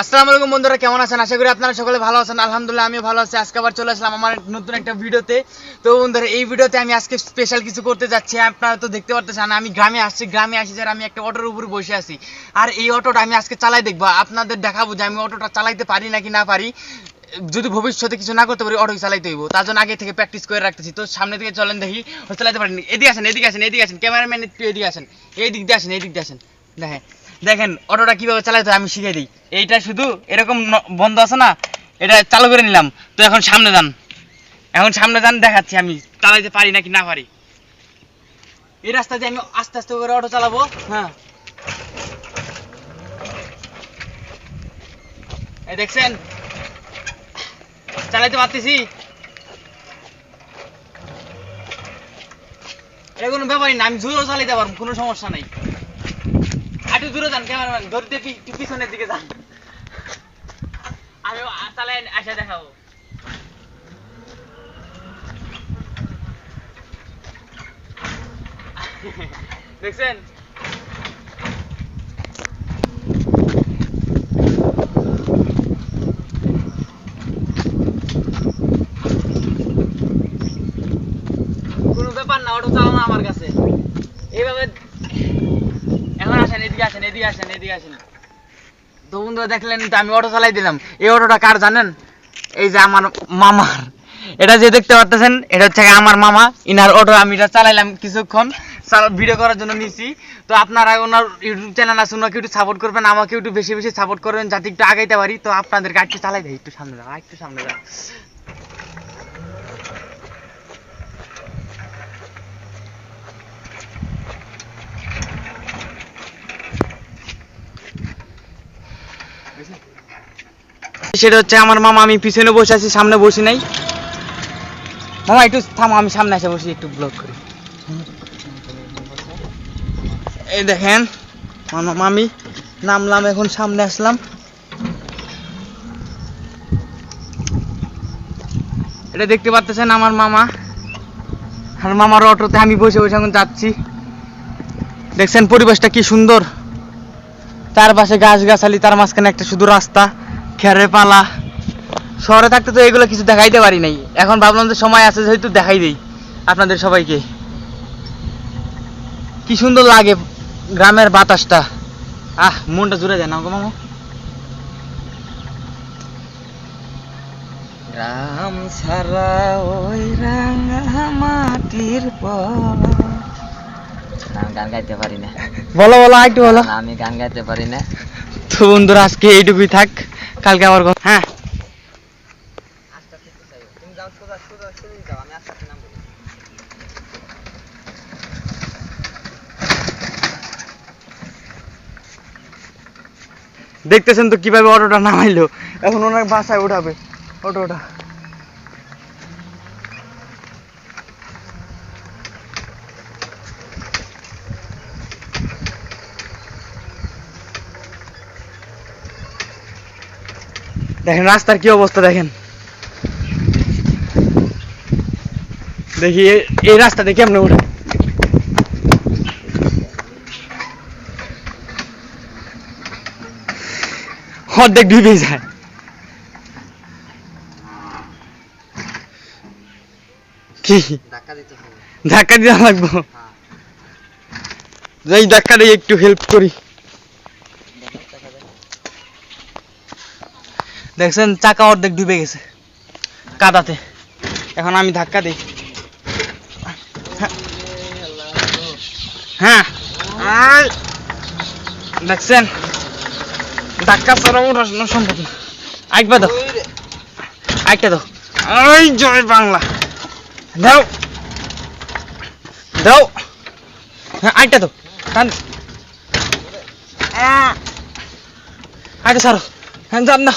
আসসালামু আলাইকুম বন্ধুরা, কেমন আছেন? আশা করি আপনারা সকলে ভালো আছেন। আলহামদুলিল্লাহ, আমিও ভালো আছি। আজকে আবার চলে আসলাম আমার নতুন একটা ভিডিওতে। তো বন্ধুরা, এই ভিডিওতে আমি আজকে স্পেশাল কিছু করতে যাচ্ছি। আপনারা তো দেখতে পারতেছেন, আমি গ্রামে আসছি। গ্রামে আসি যারা, আমি একটা অটোর উপর বসে আছি। আর এই অটোটা আমি আজকে চালাই দেখব। আপনাদের দেখাবো যে আমি অটোটা চালাইতে পারি নাকি না পারি। যদি ভবিষ্যতে কিছু না করতে পারি অটো চালাইতে হইব। তার জন্য আগে থেকে প্র্যাকটিস করে রাখতেছি। তো সামনে থেকে চলেন দেখি চালাইতে পারিনি এদিকে আসেন এদিকে আসেন এদিকে আসেন। ক্যামেরাম্যান একটু এদিকে আসেন। এই দিক দিয়ে আসেন, এই দিক দিয়ে আসেন। দেখেন। দেখেন, অটোটা কীভাবে চালাইতে হয় আমি শিখিয়ে দিই। এইটা শুধু এরকম বন্ধ আছে না, এটা চালু করে নিলাম। তো এখন সামনে যান। এখন সামনে যান, দেখাচ্ছি আমি, চালাইতে পারি নাকি না পারি। এই রাস্তা দিয়ে আমি আস্তে আস্তে করে অটো চালাবো হ্যাঁ। এই দেখছেন? চালাইতে পারতেছি? এটা ব্যাপারই না, আমি জোরও চালাইতে পারব, কোনো সমস্যা নাই। দূরে যান ক্যামেরাম্যান ধরতে পিছনের দিকে যান। আমি আসা দেখাবো। দেখছেন? কোনো ব্যাপার না, অটো চালানো আমার কাছে। এইভাবে এটা যে দেখতে পারতেছেন, এটা হচ্ছে আমার মামা। ইনার অটো আমি এটা চালাইলাম কিছুক্ষণ। ভিডিও করার জন্য তো আপনারা ওনার ইউটিউব চ্যানেল সাপোর্ট করবেন, আমাকে একটু বেশি বেশি সাপোর্ট করবেন, যাতে একটু আগাইতে পারি। তো আপনাদের একটু চালাই দেয় একটু সামনে যাও একটু সামনে যাও সেটা হচ্ছে আমার মামা, আমি পিছনে বসে আছি, সামনে বসি নাই। মামা, একটু আমি সামনে এসে বসি, একটু ব্লগ করি। এই দেখেন, মামি নামলাম, এখন সামনে আসলাম। এটা দেখতে পাচ্ছেন আমার মামা। আর মামার অটোতে আমি বসে বসে এখন যাচ্ছি। দেখছেন পরিবেশটা কি সুন্দর? চারপাশে গাছ গাছালি তার মাঝখানে একটা শুধু রাস্তা, খেরে পালা। শহরে থাকতে তো এগুলো কিছু দেখাইতে পারি নাই। এখন ভাবলাম যে সময় আছে, যেহেতু দেখাই দেই আপনাদের সবাইকে। কি সুন্দর লাগে গ্রামের বাতাসটা। আহ, মনটা জুড়ে যায় না গো মামা। গ্রাম ছাড়া ওই রাঙা মাটির গান গাইতে পারি না। বলো বলো একটু বলো। আমি গান গাইতে পারি না। তো বন্ধুরা আজকে এইটুকুই থাক। কালকে আবার হ্যাঁ। দেখতেছেন তো কীভাবে অটোটা নামাইলো? এখন ওনার বাসায় উঠাবে। অটোটা। দেখেন রাস্তার কি অবস্থা দেখেন। দেখি এই রাস্তা দেখি কেমনে উঠে? অর্ধেক ডুবে যায়। কি? ধাক্কা দিতে লাগবো। হ্যাঁ। যাই ধাক্কা দিয়ে একটু হেল্প করি দেখো, দেখা যায়। দেখছেন, চাকা অর্ধেক ডুবে গেছে। কাদাতে। এখন আমি ধাক্কা দিই। হ্যাঁ। দেখছেন, ধাক্কা ছাড়া ওঠানো সম্ভব না। আইকবা দাও। আইকা দাও। ওই জয় বাংলা। দাও। দাও। হ্যাঁ আইটা দাও। টান। আইটা ছাড়ো। হ্যাঁ যান না